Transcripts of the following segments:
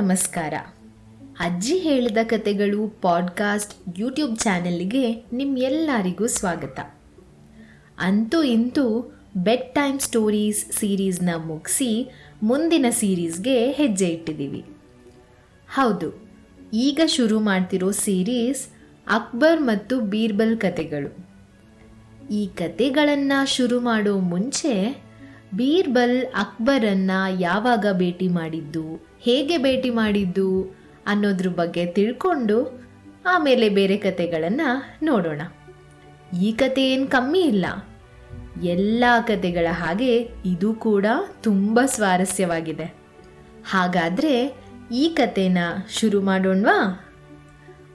ನಮಸ್ಕಾರ. ಅಜ್ಜಿ ಹೇಳಿದ ಕತೆಗಳು ಪಾಡ್ಕಾಸ್ಟ್ ಯೂಟ್ಯೂಬ್ ಚಾನೆಲ್ಗೆ ನಿಮ್ಮೆಲ್ಲರಿಗೂ ಸ್ವಾಗತ. ಅಂತೂ ಇಂತೂ ಬೆಡ್ ಟೈಮ್ ಸ್ಟೋರೀಸ್ ಸೀರೀಸ್ನ ಮುಗಿಸಿ ಮುಂದಿನ ಸೀರೀಸ್ಗೆ ಹೆಜ್ಜೆ ಇಟ್ಟಿದ್ದೀವಿ. ಹೌದು, ಈಗ ಶುರು ಮಾಡ್ತಿರೋ ಸೀರೀಸ್ ಅಕ್ಬರ್ ಮತ್ತು ಬೀರ್ಬಲ್ ಕತೆಗಳು. ಈ ಕತೆಗಳನ್ನು ಶುರು ಮಾಡೋ ಮುಂಚೆ ಬೀರ್ಬಲ್ ಅಕ್ಬರನ್ನ ಯಾವಾಗ ಭೇಟಿ ಮಾಡಿದ್ದು? ಹೇಗೆ ಭೇಟಿ ಮಾಡಿದ್ದು? ಅನ್ನೋದ್ರ ಬಗ್ಗೆ ತಿಳ್ಕೊಂಡು ಆಮೇಲೆ ಬೇರೆ ಕತೆಗಳನ್ನು ನೋಡೋಣ. ಈ ಕತೆ ಏನು ಕಮ್ಮಿ ಇಲ್ಲ. ಎಲ್ಲ ಕತೆಗಳ ಹಾಗೆ ಇದು ಕೂಡ ತುಂಬ ಸ್ವಾರಸ್ಯವಾಗಿದೆ. ಹಾಗಾದರೆ ಈ ಕತೆನ ಶುರು ಮಾಡೋಣವಾ?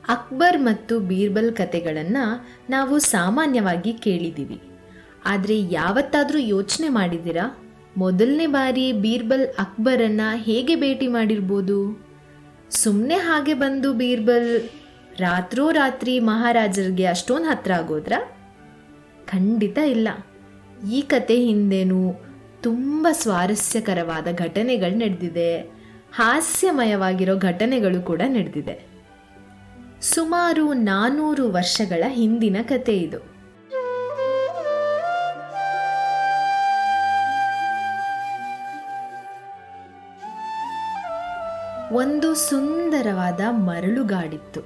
ಅಕ್ಬರ್ ಮತ್ತು ಬೀರ್ಬಲ್ ಕತೆಗಳನ್ನು ನಾವು ಸಾಮಾನ್ಯವಾಗಿ ಕೇಳಿದ್ದೀವಿ ಆದರೆ ಯಾವತ್ತಾದರೂ ಯೋಚನೆ ಮಾಡಿದ್ದೀರಾ? ಮೊದಲನೇ ಬಾರಿ ಬೀರ್ಬಲ್ ಅಕ್ಬರನ್ನ ಹೇಗೆ ಭೇಟಿ ಮಾಡಿರ್ಬೋದು? ಸುಮ್ಮನೆ ಹಾಗೆ ಬಂದು ಬೀರ್ಬಲ್ ರಾತ್ರೋ ರಾತ್ರಿ ಮಹಾರಾಜರಿಗೆ ಅಷ್ಟೊಂದು ಹತ್ರ ಆಗೋದ್ರ? ಖಂಡಿತ ಇಲ್ಲ. ಈ ಕತೆ ಹಿಂದೇನು ತುಂಬ ಸ್ವಾರಸ್ಯಕರವಾದ ಘಟನೆಗಳು ನಡೆದಿದೆ. ಹಾಸ್ಯಮಯವಾಗಿರೋ ಘಟನೆಗಳು ಕೂಡ ನಡೆದಿದೆ. ಸುಮಾರು ನಾನೂರು ವರ್ಷಗಳ ಹಿಂದಿನ ಕತೆ ಇದು. ಒಂದು ಸುಂದರವಾದ ಮರಳುಗಾಡಿತ್ತು.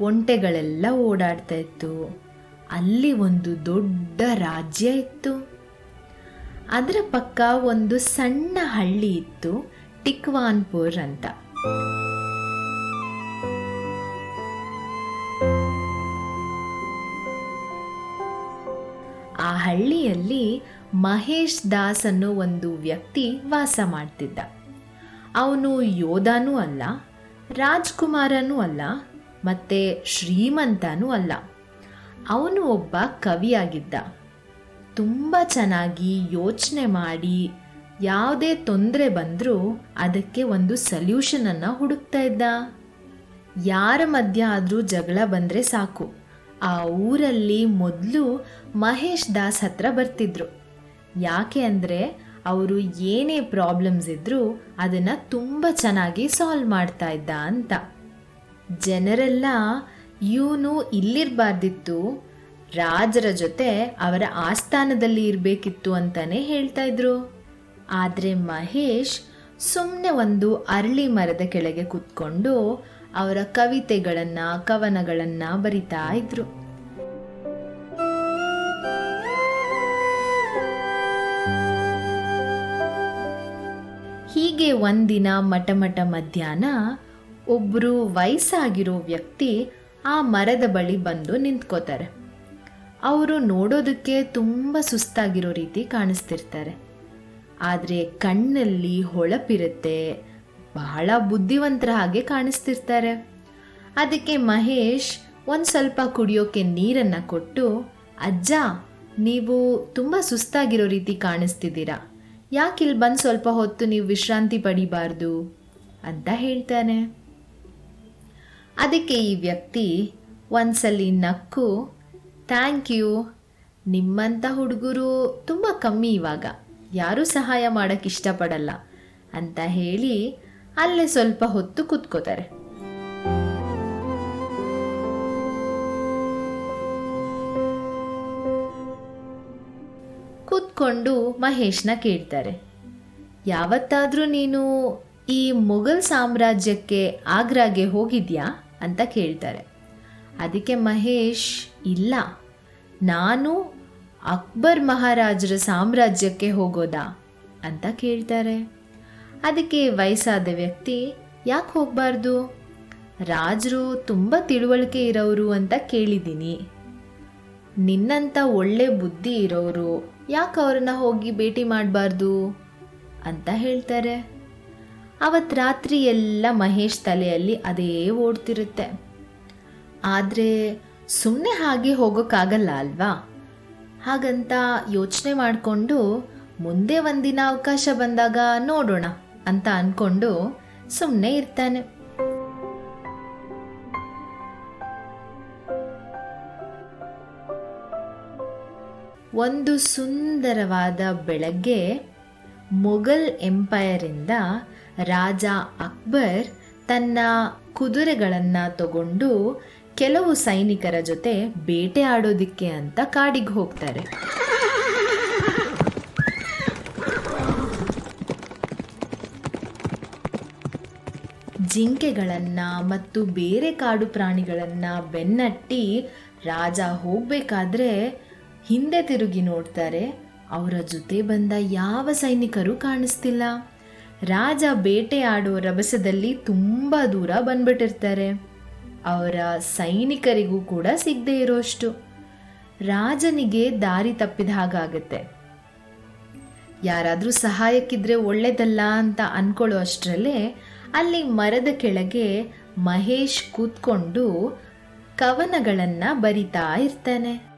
ಒಂಟೆಗಳೆಲ್ಲ ಓಡಾಡ್ತಾ ಇತ್ತು. ಅಲ್ಲಿ ಒಂದು ದೊಡ್ಡ ರಾಜ್ಯ ಇತ್ತು. ಅದರ ಪಕ್ಕ ಒಂದು ಸಣ್ಣ ಹಳ್ಳಿ ಇತ್ತು, ಟಿಕ್ವಾನ್ಪುರ್ ಅಂತ. ಆ ಹಳ್ಳಿಯಲ್ಲಿ ಮಹೇಶ್ ದಾಸ್ ಅನ್ನೋ ಒಂದು ವ್ಯಕ್ತಿ ವಾಸ ಮಾಡ್ತಿದ್ದ. ಅವನು ಯೋಧನೂ ಅಲ್ಲ, ರಾಜ್ಕುಮಾರನೂ ಅಲ್ಲ, ಮತ್ತು ಶ್ರೀಮಂತನೂ ಅಲ್ಲ. ಅವನು ಒಬ್ಬ ಕವಿಯಾಗಿದ್ದ. ತುಂಬ ಚೆನ್ನಾಗಿ ಯೋಚನೆ ಮಾಡಿ ಯಾವುದೇ ತೊಂದರೆ ಬಂದರೂ ಅದಕ್ಕೆ ಒಂದು ಸಲ್ಯೂಷನನ್ನು ಹುಡುಕ್ತಾ ಇದ್ದ. ಯಾರ ಮಧ್ಯ ಆದರೂ ಜಗಳ ಬಂದರೆ ಸಾಕು. ಆ ಊರಲ್ಲಿ ಮೊದಲು ಮಹೇಶ್ ದಾಸ್ ಹತ್ರ ಬರ್ತಿದ್ರು. ಯಾಕೆ ಅಂದರೆ ಅವರು ಏನೇ ಪ್ರಾಬ್ಲಮ್ಸ್ ಇದ್ದರೂ ಅದನ್ನು ತುಂಬ ಚೆನ್ನಾಗಿ ಸಾಲ್ವ್ ಮಾಡ್ತಾ ಇದ್ದ ಅಂತ. ಜನರೆಲ್ಲ ಇವನು ಇಲ್ಲಿರಬಾರ್ದಿತ್ತು, ರಾಜರ ಜೊತೆ ಅವರ ಆಸ್ಥಾನದಲ್ಲಿ ಇರಬೇಕಿತ್ತು ಅಂತಾನೆ ಹೇಳ್ತಾ ಇದ್ರು. ಆದರೆ ಮಹೇಶ್ ಸುಮ್ಮನೆ ಒಂದು ಅರಳಿ ಮರದ ಕೆಳಗೆ ಕೂತ್ಕೊಂಡು ಅವರ ಕವಿತೆಗಳನ್ನು, ಕವನಗಳನ್ನು ಬರಿತಾ ಇದ್ರು. ಹೀಗೆ ಒಂದಿನ ಮಟಮಟ ಮಧ್ಯಾಹ್ನ ಒಬ್ಬರು ವಯಸ್ಸಾಗಿರೋ ವ್ಯಕ್ತಿ ಆ ಮರದ ಬಳಿ ಬಂದು ನಿಂತ್ಕೋತಾರೆ. ಅವರು ನೋಡೋದಕ್ಕೆ ತುಂಬ ಸುಸ್ತಾಗಿರೋ ರೀತಿ ಕಾಣಿಸ್ತಿರ್ತಾರೆ. ಆದರೆ ಕಣ್ಣಲ್ಲಿ ಹೊಳಪಿರುತ್ತೆ, ಬಹಳ ಬುದ್ಧಿವಂತರ ಹಾಗೆ ಕಾಣಿಸ್ತಿರ್ತಾರೆ. ಅದಕ್ಕೆ ಮಹೇಶ್ ಒಂದು ಸ್ವಲ್ಪ ಕುಡಿಯೋಕೆ ನೀರನ್ನು ಕೊಟ್ಟು, ಅಜ್ಜ, ನೀವು ತುಂಬ ಸುಸ್ತಾಗಿರೋ ರೀತಿ ಕಾಣಿಸ್ತಿದ್ದೀರಾ? ಯಾಕೆ ಇಲ್ಲಿ ಬಂದು ಸ್ವಲ್ಪ ಹೊತ್ತು ನೀವು ವಿಶ್ರಾಂತಿ ಪಡಿಬಾರ್ದು? ಅಂತ ಹೇಳ್ತಾನೆ. ಅದಕ್ಕೆ ಈ ವ್ಯಕ್ತಿ ಒಂದ್ಸಲಿ ನಕ್ಕು, ಥ್ಯಾಂಕ್ ಯು. ನಿಮ್ಮಂಥ ಹುಡುಗರು ತುಂಬ ಕಮ್ಮಿ ಇವಾಗ. ಯಾರೂ ಸಹಾಯ ಮಾಡೋಕ್ಕೆ ಇಷ್ಟಪಡಲ್ಲ. ಅಂತ ಹೇಳಿ ಅಲ್ಲೇ ಸ್ವಲ್ಪ ಹೊತ್ತು ಕೂತ್ಕೋತಾರೆ. ಕೂತ್ಕೊಂಡು ಮಹೇಶ್ನ ಕೇಳ್ತಾರೆ. ಯಾವತ್ತಾದರೂ ನೀನು ಈ ಮೊಘಲ್ ಸಾಮ್ರಾಜ್ಯಕ್ಕೆ ಆಗ್ರಾಗೆ ಹೋಗಿದ್ಯಾ ಅಂತ ಕೇಳ್ತಾರೆ. ಅದಕ್ಕೆ ಮಹೇಶ್, ಇಲ್ಲ. ನಾನು ಅಕ್ಬರ್ ಮಹಾರಾಜರ ಸಾಮ್ರಾಜ್ಯಕ್ಕೆ ಹೋಗೋದಾ ಅಂತ ಕೇಳ್ತಾರೆ. ಅದಕ್ಕೆ ವಯಸ್ಸಾದ ವ್ಯಕ್ತಿ, ಯಾಕೆ ಹೋಗಬಾರ್ದು? ರಾಜರು ತುಂಬ ತಿಳುವಳಿಕೆ ಇರೋರು ಅಂತ ಕೇಳಿದ್ದೀನಿ. ನಿನ್ನಂಥ ಒಳ್ಳೆ ಬುದ್ಧಿ ಇರೋರು ಯಾಕೆ ಅವ್ರನ್ನ ಹೋಗಿ ಭೇಟಿ ಮಾಡಬಾರ್ದು? ಅಂತ ಹೇಳ್ತಾರೆ. ಅವತ್ತು ರಾತ್ರಿ ಎಲ್ಲ ಮಹೇಶ್ ತಲೆಯಲ್ಲಿ ಅದೇ ಓಡ್ತಿರುತ್ತೆ. ಆದರೆ ಸುಮ್ಮನೆ ಹಾಗೆ ಹೋಗೋಕ್ಕಾಗಲ್ಲ ಅಲ್ವಾ? ಹಾಗಂತ ಯೋಚನೆ ಮಾಡಿಕೊಂಡು ಮುಂದೆ ಒಂದಿನ ಅವಕಾಶ ಬಂದಾಗ ನೋಡೋಣ ಅಂತ ಅಂದ್ಕೊಂಡು ಸುಮ್ಮನೆ ಇರ್ತಾನೆ. ಒಂದು ಸುಂದರವಾದ ಬೆಳಗ್ಗೆ ಮೊಘಲ್ ಎಂಪೈರಿಂದ ರಾಜ ಅಕ್ಬರ್ ತನ್ನ ಕುದುರೆಗಳನ್ನು ತಗೊಂಡು ಕೆಲವು ಸೈನಿಕರ ಜೊತೆ ಬೇಟೆ ಆಡೋದಿಕ್ಕೆ ಅಂತ ಕಾಡಿಗೆ ಹೋಗ್ತಾರೆ. ಜಿಂಕೆಗಳನ್ನು ಮತ್ತು ಬೇರೆ ಕಾಡು ಪ್ರಾಣಿಗಳನ್ನು ಬೆನ್ನಟ್ಟಿ ರಾಜ ಹೋಗಬೇಕಾದ್ರೆ ಹಿಂದೆ ತಿರುಗಿ ನೋಡ್ತಾರೆ, ಅವರ ಜೊತೆ ಬಂದ ಯಾವ ಸೈನಿಕರು ಕಾಣಿಸ್ತಿಲ್ಲ. ರಾಜ ಬೇಟೆ ಆಡುವ ರಭಸದಲ್ಲಿ ತುಂಬ ದೂರ ಬಂದ್ಬಿಟ್ಟಿರ್ತಾರೆ. ಅವರ ಸೈನಿಕರಿಗೂ ಕೂಡ ಸಿಗದೆ ಇರೋಷ್ಟು. ರಾಜನಿಗೆ ದಾರಿ ತಪ್ಪಿದ ಹಾಗಾಗತ್ತೆ. ಯಾರಾದರೂ ಸಹಾಯಕ್ಕಿದ್ರೆ ಒಳ್ಳೇದಲ್ಲ ಅಂತ ಅನ್ಕೊಳ್ಳೋ ಅಷ್ಟರಲ್ಲೇ ಅಲ್ಲಿ ಮರದ ಕೆಳಗೆ ಮಹೇಶ್ ಕೂತ್ಕೊಂಡು ಕವನಗಳನ್ನು ಬರಿತಾ ಇರ್ತಾನೆ.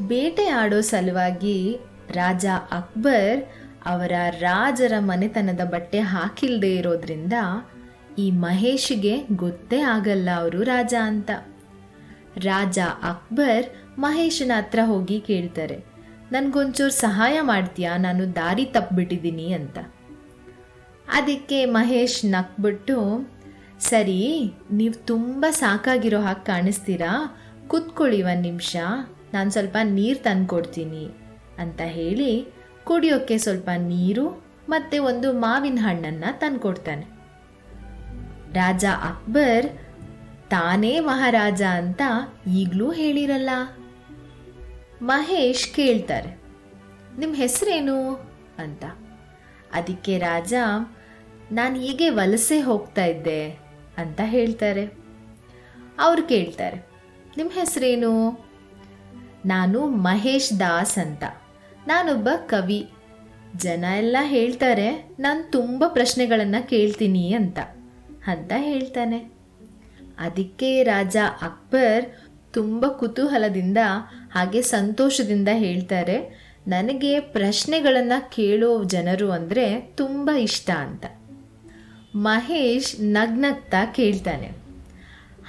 ಬೇಟೆ ಆಡೋ ಸಲುವಾಗಿ ರಾಜ ಅಕ್ಬರ್ ಅವರ ರಾಜರ ಮನೆತನದ ಬಟ್ಟೆ ಹಾಕಿಲ್ಲದೇ ಇರೋದ್ರಿಂದ ಈ ಮಹೇಶ್ಗೆ ಗೊತ್ತೇ ಆಗಲ್ಲ ಅವರು ರಾಜ ಅಂತ. ರಾಜ ಅಕ್ಬರ್ ಮಹೇಶನ ಹತ್ರ ಹೋಗಿ ಕೇಳ್ತಾರೆ, ನನಗೊಂಚೂರು ಸಹಾಯ ಮಾಡ್ತೀಯಾ? ನಾನು ದಾರಿ ತಪ್ಪಿಬಿಟ್ಟಿದ್ದೀನಿ ಅಂತ. ಅದಕ್ಕೆ ಮಹೇಶ್ ನಕ್ಬಿಟ್ಟು, ಸರಿ, ನೀವು ತುಂಬ ಸಾಕಾಗಿರೋ ಹಾಗೆ ಕಾಣಿಸ್ತೀರಾ? ಕುತ್ಕೊಳ್ಳಿ ಒಂದು ನಿಮಿಷ. ನಾನು ಸ್ವಲ್ಪ ನೀರು ತಂದ್ಕೊಡ್ತೀನಿ ಅಂತ ಹೇಳಿ ಕುಡಿಯೋಕ್ಕೆ ಸ್ವಲ್ಪ ನೀರು ಮತ್ತು ಒಂದು ಮಾವಿನ ಹಣ್ಣನ್ನು ತಂದುಕೊಡ್ತಾನೆ. ರಾಜ ಅಕ್ಬರ್, ತಾನೇ ಮಹಾರಾಜ ಅಂತ ಈಗಲೂ ಹೇಳಿರಲ್ಲ? ಮಹೇಶ್ ಕೇಳ್ತಾರೆ. ನಿಮ್ಮ ಹೆಸರೇನು? ಅಂತ. ಅದಕ್ಕೆ ರಾಜ, ನಾನು ಹೀಗೆ ವಲಸೆ ಹೋಗ್ತಾ ಇದ್ದೆ, ಅಂತ ಹೇಳ್ತಾರೆ. ಅವ್ರು ಕೇಳ್ತಾರೆ. ನಿಮ್ಮ ಹೆಸರೇನು? ನಾನು ಮಹೇಶ್ ದಾಸ್ ಅಂತ. ನಾನೊಬ್ಬ ಕವಿ. ಜನ ಎಲ್ಲ ಹೇಳ್ತಾರೆ, ನಾನು ತುಂಬ ಪ್ರಶ್ನೆಗಳನ್ನು ಕೇಳ್ತೀನಿ ಅಂತ ಅಂತ ಹೇಳ್ತಾನೆ. ಅದಕ್ಕೆ ರಾಜ ಅಕ್ಬರ್ ತುಂಬ ಕುತೂಹಲದಿಂದ ಹಾಗೆ ಸಂತೋಷದಿಂದ ಹೇಳ್ತಾರೆ, ನನಗೆ ಪ್ರಶ್ನೆಗಳನ್ನು ಕೇಳೋ ಜನರು ಅಂದರೆ ತುಂಬ ಇಷ್ಟ ಅಂತ ಮಹೇಶ್ ನಗ್ನಗ್ತಾ ಕೇಳ್ತಾನೆ.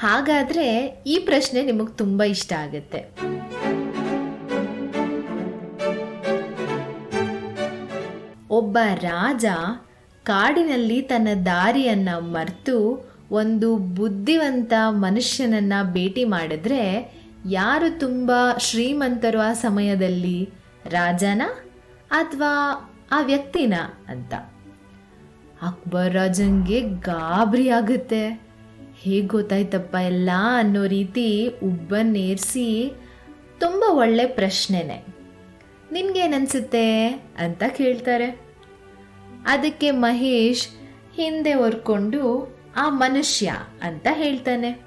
ಹಾಗಾದರೆ ಈ ಪ್ರಶ್ನೆ ನಿಮಗೆ ತುಂಬ ಇಷ್ಟ ಆಗುತ್ತೆ. ಒಬ್ಬ ರಾಜ ಕಾಡಿನಲ್ಲಿ ತನ್ನ ದಾರಿಯನ್ನು ಮರೆತು ಒಂದು ಬುದ್ಧಿವಂತ ಮನುಷ್ಯನನ್ನ ಭೇಟಿ ಮಾಡಿದ್ರೆ ಯಾರು ತುಂಬ ಶ್ರೀಮಂತರು ಆ ಸಮಯದಲ್ಲಿ? ರಾಜನ ಅಥವಾ ಆ ವ್ಯಕ್ತಿನ ಅಂತ? ಅಕ್ಬರ್ ರಾಜನ್ಗೆ ಗಾಬರಿ ಆಗುತ್ತೆ. ಹೇಗೆ ಗೊತ್ತಾಯ್ತಪ್ಪ ಎಲ್ಲ ಅನ್ನೋ ರೀತಿ ಉಬ್ಬನ್ನೇರಿಸಿ, ತುಂಬ ಒಳ್ಳೆ ಪ್ರಶ್ನೆನೆ. ನಿನ್ಗೇನನ್ಸುತ್ತೆ ಅಂತ ಕೇಳ್ತಾರೆ. ಅದಕ್ಕೆ ಮಹೇಶ್ ಹಿಂದೆ ಹೊರ್ಕೊಂಡು, ಆ ಮನುಷ್ಯ ಅಂತ ಹೇಳ್ತಾನೆ.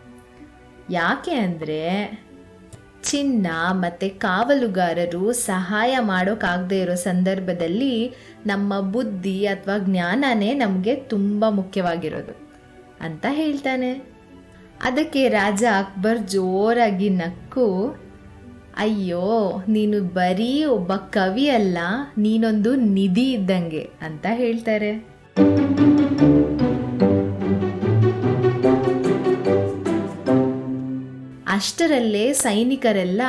ಯಾಕೆ ಅಂದರೆ, ಚಿನ್ನ ಮತ್ತು ಕಾವಲುಗಾರರು ಸಹಾಯ ಮಾಡೋಕ್ಕಾಗದೇ ಇರೋ ಸಂದರ್ಭದಲ್ಲಿ ನಮ್ಮ ಬುದ್ಧಿ ಅಥವಾ ಜ್ಞಾನನೇ ನಮಗೆ ತುಂಬ ಮುಖ್ಯವಾಗಿರೋದು ಅಂತ ಹೇಳ್ತಾನೆ. ಅದಕ್ಕೆ ರಾಜ ಅಕ್ಬರ್ ಜೋರಾಗಿ ನಕ್ಕು ಅಯ್ಯೋ, ನೀನು ಬರೀ ಒಬ್ಬ ಕವಿ ಅಲ್ಲ, ನೀನೊಂದು ನಿಧಿ ಇದ್ದಂಗೆ ಅಂತ ಹೇಳ್ತಾರೆ. ಅಷ್ಟರಲ್ಲೇ ಸೈನಿಕರೆಲ್ಲ,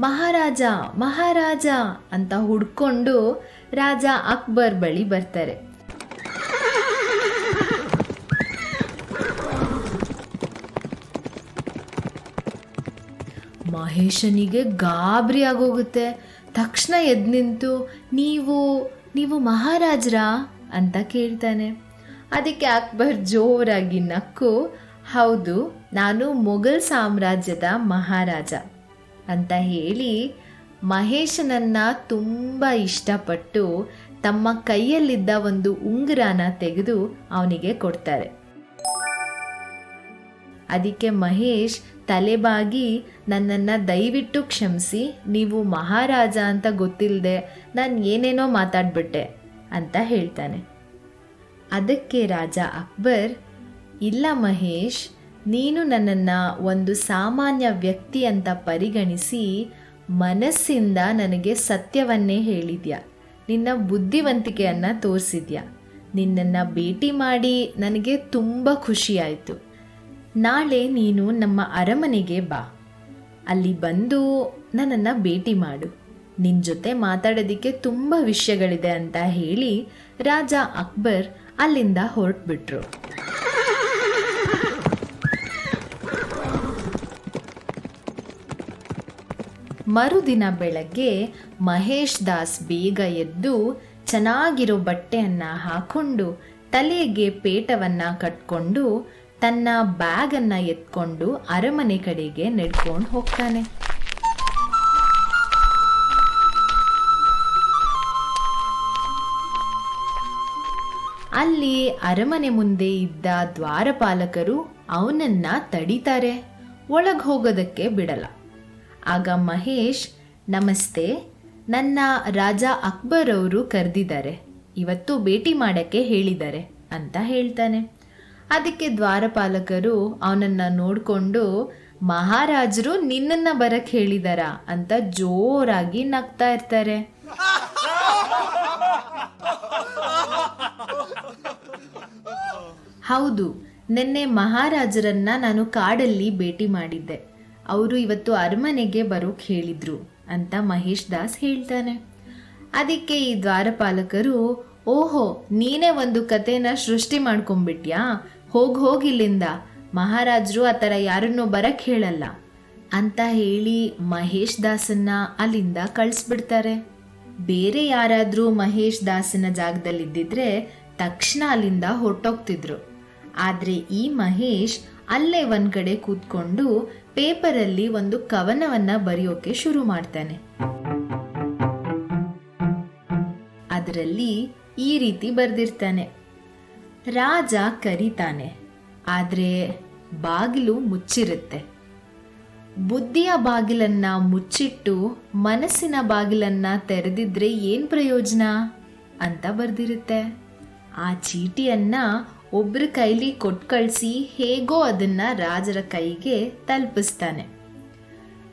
ಮಹಾರಾಜ ಮಹಾರಾಜ ಅಂತ ಹುಡ್ಕೊಂಡು ರಾಜ ಅಕ್ಬರ್ ಬಳಿ ಬರ್ತಾರೆ. ಮಹೇಶನಿಗೆ ಗಾಬರಿ ಆಗೋಗುತ್ತೆ. ತಕ್ಷಣ ಎದ್ದು ನಿಂತು ನೀವು ನೀವು ಮಹಾರಾಜರಾ? ಅಂತ ಕೇಳ್ತಾನೆ. ಅದಕ್ಕೆ ಅಕ್ಬರ್ ಜೋರಾಗಿ ನಕ್ಕು, ಹೌದು, ನಾನು ಮೊಘಲ್ ಸಾಮ್ರಾಜ್ಯದ ಮಹಾರಾಜ. ಅಂತ ಹೇಳಿ, ಮಹೇಶನನ್ನು ತುಂಬ ಇಷ್ಟಪಟ್ಟು ತಮ್ಮ ಕೈಯಲ್ಲಿದ್ದ ಒಂದು ಉಂಗುರನ ತೆಗೆದು ಅವನಿಗೆ ಕೊಡ್ತಾರೆ. ಅದಕ್ಕೆ ಮಹೇಶ್ ತಲೆಬಾಗಿ ನನ್ನನ್ನು ದಯವಿಟ್ಟು ಕ್ಷಮಿಸಿ, ನೀವು ಮಹಾರಾಜ ಅಂತ ಗೊತ್ತಿಲ್ಲದೆ ನಾನು ಏನೇನೋ ಮಾತಾಡ್ಬಿಟ್ಟೆ ಅಂತ ಹೇಳ್ತಾನೆ. ಅದಕ್ಕೆ ರಾಜ ಅಕ್ಬರ್, ಇಲ್ಲ ಮಹೇಶ್, ನೀನು ನನ್ನನ್ನು ಒಂದು ಸಾಮಾನ್ಯ ವ್ಯಕ್ತಿ ಅಂತ ಪರಿಗಣಿಸಿ ಮನಸ್ಸಿಂದ ನನಗೆ ಸತ್ಯವನ್ನೇ ಹೇಳಿದ್ಯಾ? ನಿನ್ನ ಬುದ್ಧಿವಂತಿಕೆಯನ್ನು ತೋರಿಸಿದ್ಯಾ? ನಿನ್ನನ್ನು ಭೇಟಿ ಮಾಡಿ ನನಗೆ ತುಂಬ ಖುಷಿಯಾಯಿತು ನಾಳೆ ನೀನು ನಮ್ಮ ಅರಮನೆಗೆ ಬಾ. ಅಲ್ಲಿ ಬಂದು ನನ್ನನ್ನು ಭೇಟಿ ಮಾಡು. ನಿನ್ನ ಜೊತೆ ಮಾತಾಡೋದಕ್ಕೆ ತುಂಬ ವಿಷಯಗಳಿದೆ ಅಂತ ಹೇಳಿ ರಾಜ ಅಕ್ಬರ್ ಅಲ್ಲಿಂದ ಹೊರಟ್ಬಿಟ್ರು. ಮರುದಿನ ಬೆಳಗ್ಗೆ ಮಹೇಶ್ ದಾಸ್ ಬೇಗ ಎದ್ದು ಚೆನ್ನಾಗಿರೋ ಬಟ್ಟೆಯನ್ನ ಹಾಕೊಂಡು ತಲೆಗೆ ಪೇಟವನ್ನ ಕಟ್ಕೊಂಡು ತನ್ನ ಬ್ಯಾಗನ್ನು ಎತ್ಕೊಂಡು ಅರಮನೆ ಕಡೆಗೆ ನಡ್ಕೊಂಡು ಹೋಗ್ತಾನೆ. ಅಲ್ಲಿ ಅರಮನೆ ಮುಂದೆ ಇದ್ದ ದ್ವಾರಪಾಲಕರು ಅವನನ್ನ ತಡೀತಾರೆ. ಒಳಗೆ ಹೋಗೋದಕ್ಕೆ ಬಿಡಲ್ಲ. ಆಗ ಮಹೇಶ್, ನಮಸ್ತೆ, ನನ್ನ ರಾಜ ಅಕ್ಬರ್ ಅವರು ಕರೆದಿದ್ದಾರೆ. ಇವತ್ತು ಭೇಟಿ ಮಾಡಕ್ಕೆ ಹೇಳಿದ್ದಾರೆ, ಅಂತ ಹೇಳ್ತಾನೆ. ಅದಕ್ಕೆ ದ್ವಾರಪಾಲಕರು ಅವನನ್ನ ನೋಡಿಕೊಂಡು, ಮಹಾರಾಜರು ನಿನ್ನನ್ನ ಬರಕ್ ಹೇಳಿದಾರ ಅಂತ ಜೋರಾಗಿ ನಗ್ತಾ ಇರ್ತಾರೆ. ಹೌದು, ನಿನ್ನೆ ಮಹಾರಾಜರನ್ನ ನಾನು ಕಾಡಲ್ಲಿ ಭೇಟಿ ಮಾಡಿದ್ದೆ. ಅವರು ಇವತ್ತು ಅರಮನೆಗೆ ಬರೋಕ್ ಹೇಳಿದ್ರು ಅಂತ ಮಹೇಶ್ ದಾಸ್ ಹೇಳ್ತಾನೆ. ಅದಕ್ಕೆ ಈ ದ್ವಾರಪಾಲಕರು ಓಹೋ, ನೀನೇ ಒಂದು ಕಥೆನ ಸೃಷ್ಟಿ ಮಾಡ್ಕೊಂಬಿಟ್ಯಾ ಹೋಗ್ ಹೋಗಿಲ್ಲಿಂದ ಮಹಾರಾಜರು ಆ ಥರ ಯಾರನ್ನೂ ಬರಕ್ಕೆ ಹೇಳಲ್ಲ. ಅಂತ ಹೇಳಿ ಮಹೇಶ್ ದಾಸನ್ನ ಅಲ್ಲಿಂದ ಕಳಿಸ್ಬಿಡ್ತಾರೆ. ಬೇರೆ ಯಾರಾದರೂ ಮಹೇಶ್ ದಾಸನ ಜಾಗದಲ್ಲಿದ್ದಿದ್ರೆ ತಕ್ಷಣ ಅಲ್ಲಿಂದ ಹೊರಟೋಗ್ತಿದ್ರು. ಆದರೆ ಈ ಮಹೇಶ್ ಅಲ್ಲೇ ಒಂದು ಕಡೆ ಕೂತ್ಕೊಂಡು ಪೇಪರಲ್ಲಿ ಒಂದು ಕವನವನ್ನ ಬರೆಯೋಕೆ ಶುರು ಮಾಡ್ತಾನೆ. ಅದರಲ್ಲಿ ಈ ರೀತಿ ಬರೆದಿರ್ತಾನೆ. ರಾಜ ಕರೀತಾನೆ, ಆದರೆ ಬಾಗಿಲು ಮುಚ್ಚಿರುತ್ತೆ. ಬುದ್ಧಿಯ ಬಾಗಿಲನ್ನು ಮುಚ್ಚಿಟ್ಟು ಮನಸ್ಸಿನ ಬಾಗಿಲನ್ನು ತೆರೆದಿದ್ರೆ ಏನ್ ಪ್ರಯೋಜನ ಅಂತ ಬರೆದಿರುತ್ತೆ. ಆ ಚೀಟಿಯನ್ನ ಒಬ್ಬರ ಕೈಲಿ ಕೊಟ್ಟು ಕಳಿಸಿ ಹೇಗೋ ಅದನ್ನ ರಾಜರ ಕೈಗೆ ತಲುಪಿಸ್ತಾನೆ.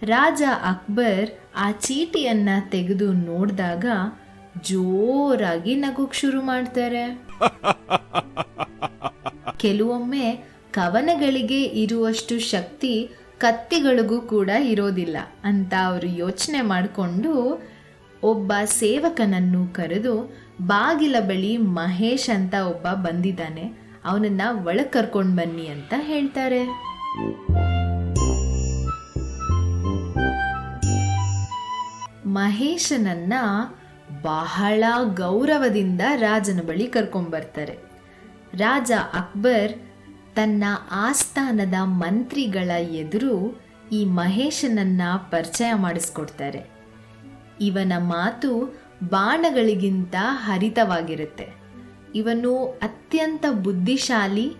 ರಾಜ ಅಕ್ಬರ್ ಆ ಚೀಟಿಯನ್ನ ತೆಗೆದು ನೋಡಿದಾಗ ಜೋರಾಗಿ ನಗೋಕ್ ಶುರು ಮಾಡ್ತಾರೆ. ಕೆಲವೊಮ್ಮೆ ಕವನಗಳಿಗೆ ಇರುವಷ್ಟು ಶಕ್ತಿ ಕತ್ತಿಗಳಿಗೂ ಕೂಡ ಇರೋದಿಲ್ಲ ಅಂತ ಅವರು ಯೋಚನೆ ಮಾಡಿಕೊಂಡು ಒಬ್ಬ ಸೇವಕನನ್ನು ಕರೆದು ಬಾಗಿಲ ಬಳಿ ಮಹೇಶ್ ಅಂತ ಒಬ್ಬ ಬಂದಿದ್ದಾನೆ. ಅವನನ್ನ ಒಳಗೆ ಕರ್ಕೊಂಡು ಬನ್ನಿ ಅಂತ ಹೇಳ್ತಾರೆ. ಮಹೇಶನನ್ನ ಬಹಳ ಗೌರವದಿಂದ ರಾಜನ ಬಳಿ ಕರ್ಕೊಂಡ್ಬರ್ತಾರೆ ರಾಜ ಅಕ್ಬರ್ ತನ್ನ ಆಸ್ಥಾನದ ಮಂತ್ರಿಗಳ ಎದುರು ಈ ಮಹೇಶನನ್ನ ಪರಿಚಯ ಮಾಡಿಸ್ಕೊಡ್ತಾರೆ. ಇವನ ಮಾತು ಬಾಣಗಳಿಗಿಂತ ಹರಿತವಾಗಿರುತ್ತೆ. ಇವನು ಅತ್ಯಂತ ಬುದ್ಧಿಶಾಲಿ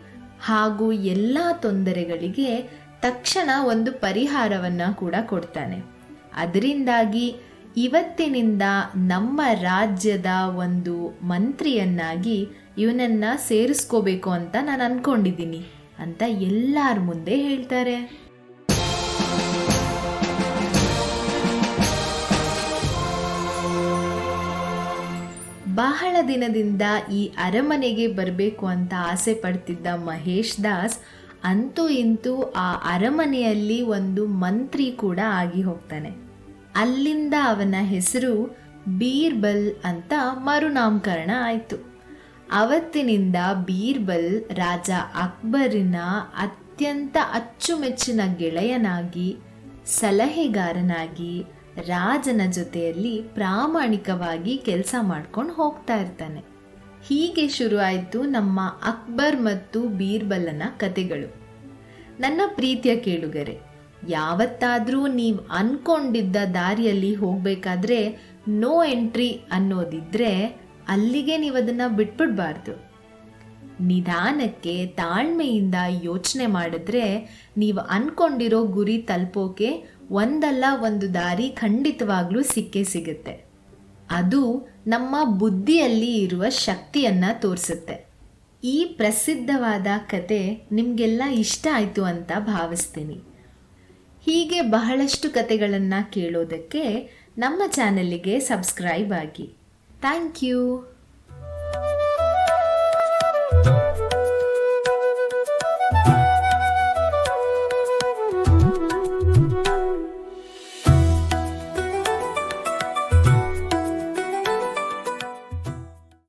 ಹಾಗೂ ಎಲ್ಲ ತೊಂದರೆಗಳಿಗೆ ತಕ್ಷಣ ಒಂದು ಪರಿಹಾರವನ್ನ ಕೂಡ ಕೊಡ್ತಾನೆ. ಅದರಿಂದಾಗಿ ಇವತ್ತಿನಿಂದ ನಮ್ಮ ರಾಜ್ಯದ ಒಂದು ಮಂತ್ರಿಯನ್ನಾಗಿ ಇವನನ್ನ ಸೇರಿಸ್ಕೋಬೇಕು ಅಂತ ನಾನು ಅನ್ಕೊಂಡಿದ್ದೀನಿ ಅಂತ ಎಲ್ಲರ ಮುಂದೆ ಹೇಳ್ತಾರೆ. ಬಹಳ ದಿನದಿಂದ ಈ ಅರಮನೆಗೆ ಬರಬೇಕು ಅಂತ ಆಸೆ ಪಡ್ತಿದ್ದ ಮಹೇಶ್ ದಾಸ್ ಅಂತೂ ಇಂತೂ ಆ ಅರಮನೆಯಲ್ಲಿ ಒಂದು ಮಂತ್ರಿ ಕೂಡ ಆಗಿ ಹೋಗ್ತಾನೆ. ಅಲ್ಲಿಂದ ಅವನ ಹೆಸರು ಬೀರ್ಬಲ್ ಅಂತ ಮರುನಾಮಕರಣ ಆಯಿತು. ಅವತ್ತಿನಿಂದ ಬೀರ್ಬಲ್ ರಾಜ ಅಕ್ಬರಿನ ಅತ್ಯಂತ ಅಚ್ಚುಮೆಚ್ಚಿನ ಗೆಳೆಯನಾಗಿ, ಸಲಹೆಗಾರನಾಗಿ ರಾಜನ ಜೊತೆಯಲ್ಲಿ ಪ್ರಾಮಾಣಿಕವಾಗಿ ಕೆಲಸ ಮಾಡ್ಕೊಂಡು ಹೋಗ್ತಾ ಇರ್ತಾನೆ. ಹೀಗೆ ಶುರು ಆಯಿತು ನಮ್ಮ ಅಕ್ಬರ್ ಮತ್ತು ಬೀರ್ಬಲ್ಲನ ಕತೆಗಳು. ನನ್ನ ಪ್ರೀತಿಯ ಕೇಳುಗರೆ ಯಾವತ್ತಾದರೂ ನೀವು ಅನ್ಕೊಂಡಿದ್ದ ದಾರಿಯಲ್ಲಿ ಹೋಗಬೇಕಾದ್ರೆ ನೋ ಎಂಟ್ರಿ ಅನ್ನೋದಿದ್ರೆ ಅಲ್ಲಿಗೆ ನೀವು ಅದನ್ನು ಬಿಟ್ಬಿಡ್ಬಾರ್ದು. ನಿಧಾನಕ್ಕೆ ತಾಳ್ಮೆಯಿಂದ ಯೋಚನೆ ಮಾಡಿದ್ರೆ ನೀವು ಅನ್ಕೊಂಡಿರೋ ಗುರಿ ತಲುಪೋಕೆ ಒಂದಲ್ಲ ಒಂದು ದಾರಿ ಖಂಡಿತವಾಗ್ಲೂ ಸಿಕ್ಕೇ ಸಿಗುತ್ತೆ. ಅದು ನಮ್ಮ ಬುದ್ಧಿಯಲ್ಲಿ ಇರುವ ಶಕ್ತಿಯನ್ನು ತೋರಿಸುತ್ತೆ. ಈ ಪ್ರಸಿದ್ಧವಾದ ಕತೆ ನಿಮಗೆಲ್ಲ ಇಷ್ಟ ಆಯಿತು ಅಂತ ಭಾವಿಸ್ತೀನಿ. ಹೀಗೆ ಬಹಳಷ್ಟು ಕತೆಗಳನ್ನು ಕೇಳೋದಕ್ಕೆ ನಮ್ಮ ಚಾನಲಿಗೆ ಸಬ್ಸ್ಕ್ರೈಬ್ ಆಗಿ. Thank you.